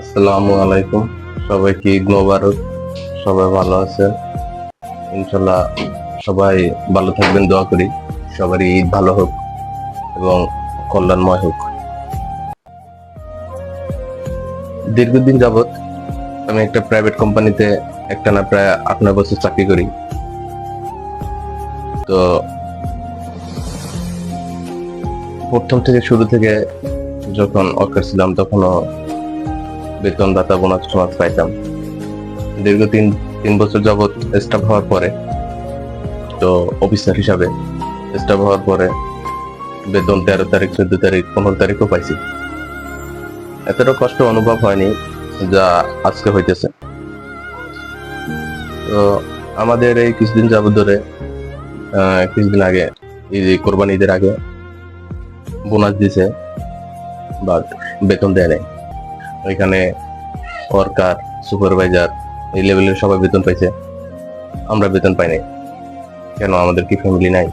আসসালামু আলাইকুম। সবাইকে ঈদ মোবারক সবাই ভালো আছেন ইনশাল্লাহ সবাই ভালো থাকবেন, দোয়া করি। সবারই ঈদ ভালো হোক এবং কল্যাণময় হোক। দীর্ঘদিন যাবৎ আমি একটা প্রাইভেট কোম্পানিতে একটা না প্রায় আট, নয় বছর চাকরি করি। তো প্রথম থেকে শুরু থেকে যখন অকার ছিলাম, তখনও বেতন দাতা বোনাস টোনাস পাইতাম। দীর্ঘ তিন তিন বছর যাবৎ স্টাফ হওয়ার পরে, তো অফিসার হিসাবে স্টাফ হওয়ার পরে বেতন তেরো তারিখ, চোদ্দ তারিখ, পনেরো তারিখও পাইছি। এতটা কষ্ট অনুভব হয়নি যা আজকে হইতেছে। তো আমাদের এই কিছুদিন যাবত ধরে কিছুদিন আগে, এই যে কোরবানি ঈদের আগে বোনাস দিছে, বাট বেতন দেয় নাই। ওইখানে ওয়ার্কার সুপারভাইজার এই লেভেলের সবাই বেতন পাইছে। আমরা বেতন পাই নাই। কেন? আমাদের কি ফ্যামিলি নাই?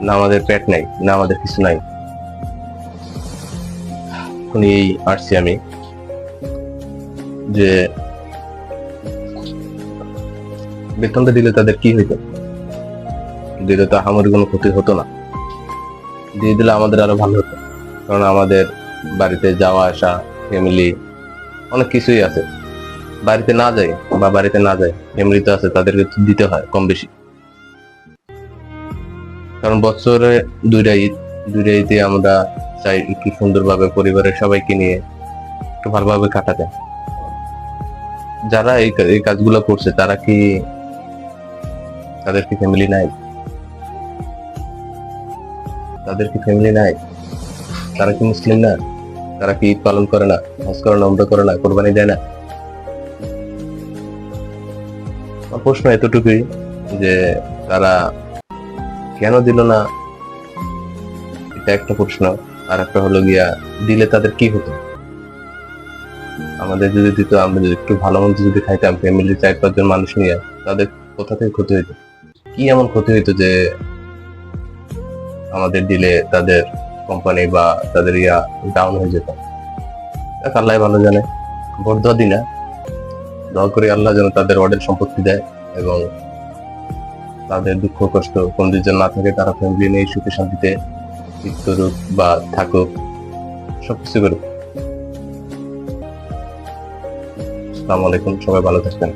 না আমাদের পেট নাই, না আমাদের কিছু নাই। এই আসছি আমি যে বেতনটা দিলে তাদের কি হইতো? দিলে তো আমার কোনো ক্ষতি হতো না। দিয়ে দিলে আমাদের আরও ভালো হতো। কারণ আমাদের বাড়িতে যাওয়া আসা ফ্যামিলি অনেক কিছুই আছে। বাড়িতে না যাই বা বাড়িতে না যায় ফ্যামিলি তো আছে, তাদেরকে দিতে হয় কম বেশি। কারণ বছরে দুইটা ঈদ, দুইটা ঈদে আমরা চাই একটু সুন্দরভাবে পরিবারের সবাইকে নিয়ে একটু ভালোভাবে কাটাতে। যারা এই এই কাজগুলো করছে, তারা কি তাদের কি ফ্যামিলি নাই? তাদের কি ফ্যামিলি নাই? তারা কি মুসলিম না? তারা কি ঈদ পালন করে না? না, উমরা করে না, কোরবানি দেয় না? প্রশ্ন এতটুকুই যে তারা কেন দিল না? এটা একটা প্রশ্ন। আর একটা হলো গিয়া, দিলে তাদের কি হতো? আমাদের যদি দিত, আমরা যদি একটু ভালো মন্দ যদি খাইতাম ফ্যামিলি চার পাঁচজন মানুষ নিয়ে, তাদের কোথা থেকে ক্ষতি হইতো? কি এমন ক্ষতি হইতো যে আমাদের দিলে তাদের কোম্পানি বা তাদের ইয়া ডাউন হয়ে যেত। দেখ আল্লাহ ভালো জানে। ভোট দেওয়া দিই না দোয়া করি আল্লাহ যেন তাদের অর্ডার সম্পত্তি দেয় এবং তাদের দুঃখ, কষ্ট, কোন যেন না থাকে, তারা ফ্যামিলি নিয়ে সুখে, শান্তিতে করুক বা থাকুক, সবকিছু করুক। আসসালামু আলাইকুম, সবাই ভালো থাকবেন।